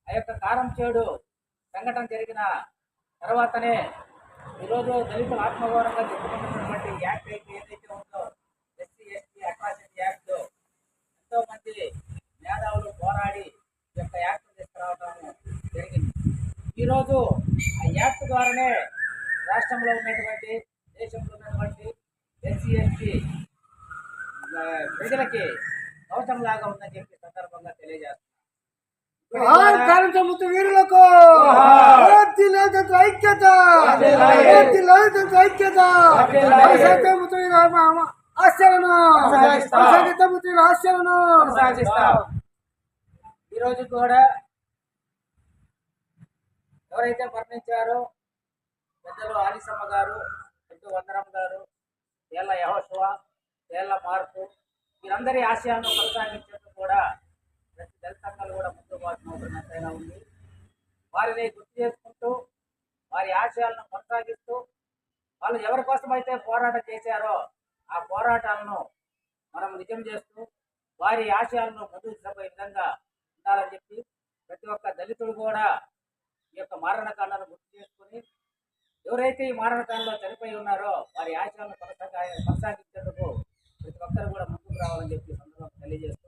ఆ యొక్క కారం చేడు సంఘటన జరిగిన తర్వాతనే ఈరోజు దళితులు ఆత్మగౌరవంగా చెప్పుకుంటున్నటువంటి యాక్ట్ అయితే ఏదైతే ఉందో ఎస్సీ ఎస్టీ అట్రాసిటీ యాక్ట్ ఎంతో మంది మేధావులు పోరాడి ఈ యొక్క యాక్ట్ తీసుకురావడం జరిగింది. ఈరోజు ఆ యాక్ట్ ద్వారానే రాష్ట్రంలో ఉన్నటువంటి దేశంలో ఉన్నటువంటి ఎస్సీ ఎస్టీ ప్రజలకి కవచం లాగా ఉందని చెప్పి సందర్భంగా తెలియజేస్తున్నాను వీరులకు ఐక్యత. ఐక్యత. ఆశ్చర్యను ఆశ్చర్యను ఈరోజు కూడా ఎవరైతే మరణించారో పెద్దలు ఆలిసమ్మ గారు పెద్ద వందరం గారు ఏళ్ళ యహోశివ ఏళ్ళ మార్పు వీరందరి ఆశయాలను కొనసాగించేందుకు కూడా ప్రతి దళిత సంఘాలు కూడా ముందుకు అవుతున్నట్టయినా ఉంది. వారిని గుర్తు చేసుకుంటూ వారి ఆశయాలను కొనసాగిస్తూ వాళ్ళు ఎవరి కోసం అయితే పోరాటం చేశారో ఆ పోరాటాలను మనం నిజం చేస్తూ వారి ఆశయాలను ముందుకు తీసుకుపోయే విధంగా ఉండాలని చెప్పి ప్రతి ఒక్క దళితుడు కూడా ఈ యొక్క మారణకాండను గుర్తు చేసుకుని ఎవరైతే ఈ మారణకాండలో చనిపోయి ఉన్నారో వారి ఆశయాలను కొనసాగా కొనసాగి ప్రతి ఒక్కరు కూడా ముందుకు రావాలని చెప్పి ఈ సందర్భంగా తెలియజేస్తూ